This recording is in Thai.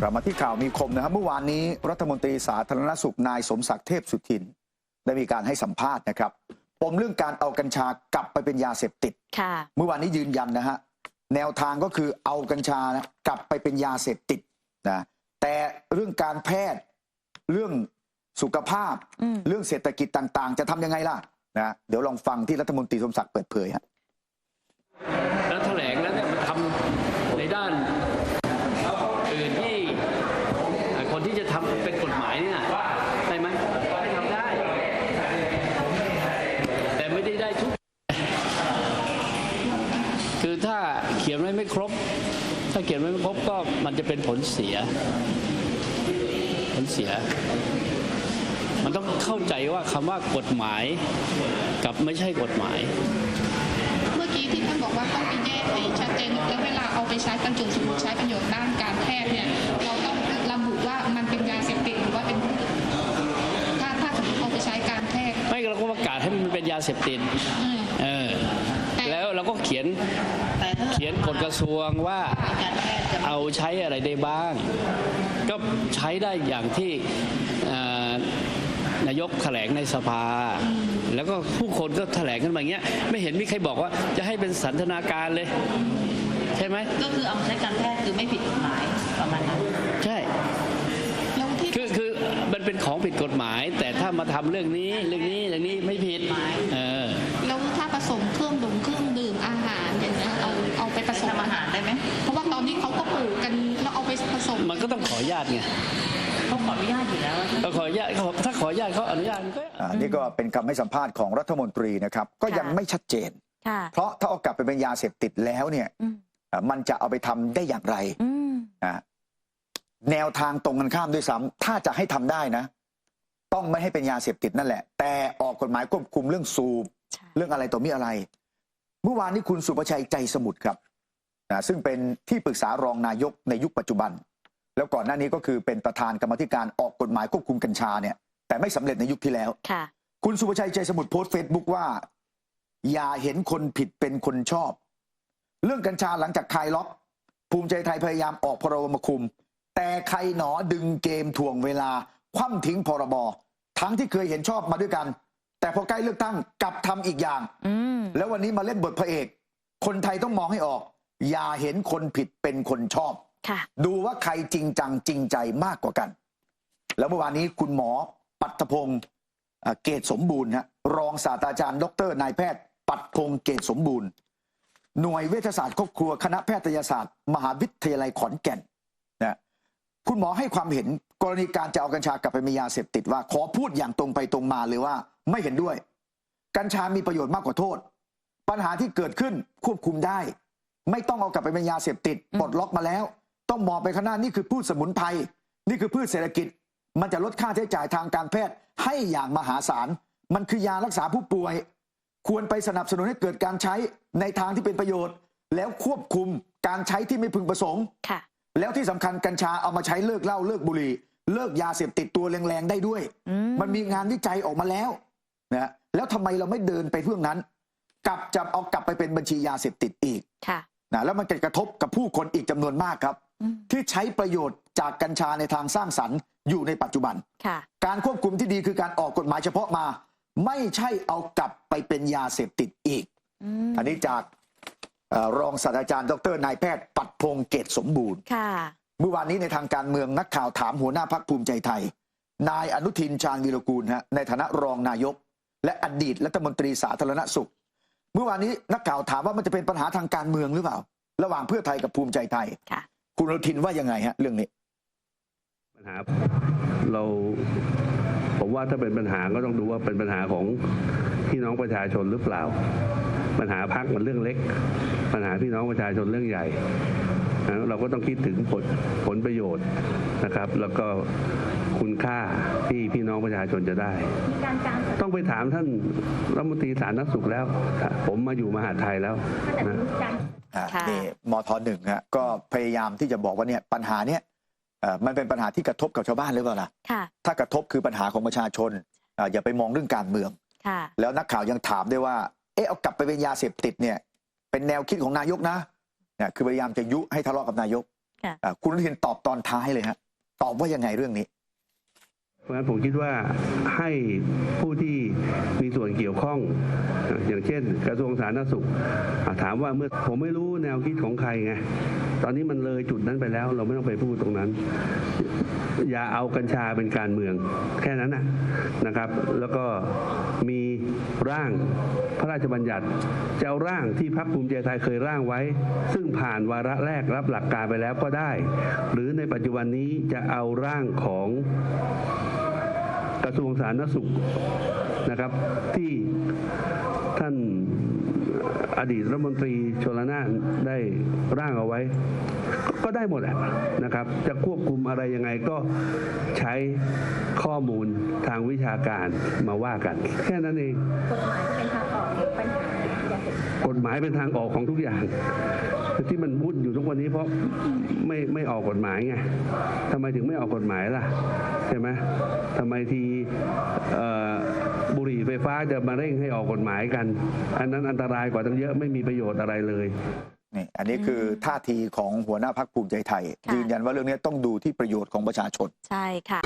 กลับมาที่ข่าวมีคมนะครับเมื่อวานนี้รัฐมนตรีสาธารณสุขนายสมศักดิ์เทพสุทิน ได้มีการให้สัมภาษณ์นะครับปมเรื่องการเอากัญชากลับไปเป็นยาเสพติดค่ะเมื่อวานนี้ยืนยันนะฮะแนวทางก็คือเอากัญชานะกลับไปเป็นยาเสพติดนะแต่เรื่องการแพทย์เรื่องสุขภาพอืมเรื่องเศรษฐกิจต่าง ๆ จะทำยังไงล่ะนะเดี๋ยวลองฟังที่รัฐมนตรีสมศักดิ์เปิดเผยฮะ แล้วแถลงแล้วเนี่ยมันทำในด้านอื่นที่เอ่อคนที่จะทำเป็นกฎหมายเนี่ยได้ไหมไม่ทำได้ แต่ ได้ทุก คือถ้าเขียนไว้ไม่ครบ ถ้าเขียนไว้ไม่ครบก็มันจะเป็นผลเสีย ผลเสีย มันต้องเข้าใจว่าคำว่ากฎหมายกับไม่ใช่กฎหมาย เมื่อกี้ที่ท่านบอกว่าต้องไปแยกให้ชัดเจนแล้วเวลาเอาไปใช้บรรจุสมมติใช้ประโยชน์ด้านการแพทย์เนี่ยเราต้องาศให้มันเป็นยาเสพติดอืมเออแล้วเราก็เขียนแต่ถ้าเขียนกฎกระทรวงว่าการแพทย์จะเอาใช้อะไรได้บ้าง ก็ใช้ได้อย่างที่เอ่อนายกแถลงในสภา แล้วก็ผู้คนก็แถลงกันมาอย่างเงี้ยไม่เห็นมีใครบอกว่าจะให้เป็นสันทนาการเลย ใช่ไหมก็คือเอามาใช้การแพทย์คือไม่ผิดกฎหมายประมาณนั้นใช่แล้วที่คือคือ มันเป็นของผิดกฎหมาย แต่ถ้ามาทำเรื่องนี้เรื่องนี้เรื่องนี้ไม่ผิดเออแล้วถ้าผสมเครื่องดื่มเครื่องดื่มอาหารอย่างเงี้ยเอาเอาไปผสมทำอาหารได้ไหมเพราะว่าตอนนี้เขาก็ปลูกกันแล้วเอาไปผสม มันก็ต้องขออนุญาตไงเขาขออนุญาตอยู่แล้วว่าก็ขออนุญาตเขาถ้าขออนุญาตเขาอนุญาตก็อ่านี่ก็เป็นคำให้สัมภาษณ์ของรัฐมนตรีนะครับก็ยังค่ะไม่ชัดเจนค่ะเพราะถ้าเอากลับไปเป็นยาเสพติดแล้วเนี่ยอืมอ่ามันจะเอาไปทำได้อย่างไรอืมอ่า แนวทางตรงกันข้ามด้วยซ้ำถ้าจะให้ทำได้นะ ต้องไม่ให้เป็นยาเสพติดนั่นแหละ แต่ออกกฎหมายควบคุมเรื่องสูบใช่เรื่องอะไรต่อมีอะไร เมื่อวานนี้คุณสุประชัยใจสมุทรครับนะซึ่งเป็นที่ปรึกษารองนายกในยุคปัจจุบัน แล้วก่อนหน้านี้ก็คือเป็นประธานกรรมาธิการออกกฎหมายควบคุมกัญชาเนี่ยแต่ไม่สำเร็จในยุคที่แล้วค่ะ คุณสุประชัยใจสมุทรโพสต์เฟซบุ๊กว่า อย่าเห็นคนผิดเป็นคนชอบ เรื่องกัญชาหลังจากคลายล็อกภูมิใจไทยพยายามออกพรบมาคุม แต่ใครหนอดึงเกมถ่วงเวลา คว่ำทิ้งพรบทั้งที่เคยเห็นชอบมาด้วยกัน แต่พอใกล้เลือกตั้งกลับทำอีกอย่างอืมแล้ววันนี้มาเล่นบทพระเอก คนไทยต้องมองให้ออก อย่าเห็นคนผิดเป็นคนชอบค่ะดูว่าใครจริงจังจริงใจมากกว่ากัน แล้วเมื่อวานนี้คุณหมอปัตพงศ์เอ่อเกตสมบูรณ์ฮะรองศาสตราจารย์ ดรนายแพทย์ ปัตพงศ์เกตสมบูรณ์ หน่วยเวชศาสตร์ครอบครัวคณะแพทยศาสตร์ มหาวิทยาลัยขอนแก่นนะ คุณหมอให้ความเห็นกรณีการจะเอากัญชากลับไปเป็นยาเสพติดว่า ขอพูดอย่างตรงไปตรงมาเลยว่า ไม่เห็นด้วย กัญชามีประโยชน์มากกว่าโทษ ปัญหาที่เกิดขึ้นควบคุมได้ ไม่ต้องเอากลับไปเป็นยาเสพติดปลดล็อกมาแล้ว ต้องมองไปข้างหน้านี่คือพืชสมุนไพรนี่คือพืชเศรษฐกิจ มันจะลดค่าใช้จ่ายทางการแพทย์ให้อย่างมหาศาลมันคือยารักษาผู้ป่วย ควรไปสนับสนุนให้เกิดการใช้ในทางที่เป็นประโยชน์ แล้วควบคุมการใช้ที่ไม่พึงประสงค์ค่ะ แล้วที่สำคัญกัญชาเอามาใช้เลิกเหล้าเลิกบุหรี่ เลิกยาเสพติดตัวแรงๆได้ด้วยอืมมันมีงานวิจัยออกมาแล้วนะแล้วทำไมเราไม่เดินไปเรื่องนั้น กลับจะเอากลับไปเป็นบัญชียาเสพติดอีกค่ะนะแล้วมันจะกระทบกับผู้คนอีกจำนวนมากครับอืมที่ใช้ประโยชน์จากกัญชาในทางสร้างสรรค์อยู่ในปัจจุบันค่ะการควบคุมที่ดีคือการออกกฎหมายเฉพาะมา ไม่ใช่เอากลับไปเป็นยาเสพติดอีกอืมอันนี้จากเอ่อ รองศาสตราจารย์ ดรนายแพทย์ปัดพงศ์เกตสมบูรณ์ค่ะเมื่อวานนี้ในทางการเมืองนักข่าวถามหัวหน้าพักภูมิใจไทย นายอนุทินชาญวีรกูลฮะในฐานะรองนายก และอดีตรัฐมนตรีสาธารณสุข เมื่อวานนี้นักข่าวถามว่ามันจะเป็นปัญหาทางการเมืองหรือเปล่า ระหว่างเพื่อไทยกับภูมิใจไทยค่ะคุณอนุทินว่ายังไงฮะเรื่องนี้ปัญหาเราผมว่าถ้าเป็นปัญหาก็ต้องดูว่าเป็นปัญหาของพี่น้องประชาชนหรือเปล่า ปัญหาพักมันเรื่องเล็ก ปัญหาพี่น้องประชาชนเรื่องใหญ่นะเราก็ต้องคิดถึงผลผลประโยชน์นะครับ แล้วก็คุณค่าที่พี่น้องประชาชนจะได้ ต้องไปถามท่านรัฐมนตรีสาธารณสุขแล้ว ผมมาอยู่มหาดไทยแล้วนะอ่าค่ะนี่มทหนึ่งฮะก็พยายามที่จะบอกว่าเนี่ยปัญหาเนี่ยเอ่อมันเป็นปัญหาที่กระทบกับชาวบ้านหรือเปล่าล่ะค่ะถ้ากระทบคือปัญหาของประชาชนอ่าอย่าไปมองเรื่องการเมืองค่ะแล้วนักข่าวยังถามด้วยว่า เอ๊ะเอากลับไปเป็นยาเสพติดเนี่ย เป็นแนวคิดของนายกนะเนี่ยคือพยายามจะยุให้ทะเลาะกับนายกค่ะอ่าคุณอนุทินตอบตอนท้ายเลยฮะตอบว่ายังไงเรื่องนี้ เพราะฉะนั้นผมคิดว่าให้ผู้ที่ มีส่วนเกี่ยวข้อง อย่างเช่น กระทรวงสาธารณสุข ถามว่าเมื่อผมไม่รู้แนวคิดของใครไงตอนนี้มันเลยจุดนั้นไปแล้ว เราไม่ต้องไปพูดตรงนั้น อย่าเอากัญชาเป็นการเมือง แค่นั้นนะนะครับ แล้วก็มีร่างพระราชบัญญัติจะเอาร่างที่พรรคภูมิใจไทยเคยร่างไว้ ซึ่งผ่านวาระแรกรับหลักการไปแล้วก็ได้ หรือในปัจจุบันนี้จะเอาร่างของกระทรวงสาธารณสุข นะครับ ที่ท่านอดีตรัฐมนตรีชลนานได้ร่างเอาไว้ ก็ได้หมดแหละนะครับ จะควบคุมอะไรยังไงก็ใช้ข้อมูล ชาการมาว่ากัน แค่นั้นเองกฎหมายเป็นทางออกของทุกอย่างที่มันวุ่นอยู่ทุกวันนี้เพราะไม่ไม่ออกกฎหมายไงทำไมถึงไม่ออกกฎหมายล่ะใช่ไหมทำไมทีเอ่อบุหรี่ไฟฟ้าจะมาเร่งให้ออกกฎหมายกัน อันนั้นอันตรายกว่าตั้งเยอะไม่มีประโยชน์อะไรเลยนี่อันนี้คือท่าทีของหัวหน้าพักภูมิใจไทยค่ะยืนยันว่าเรื่องนี้ต้องดูที่ประโยชน์ของประชาชน ใช่ค่ะ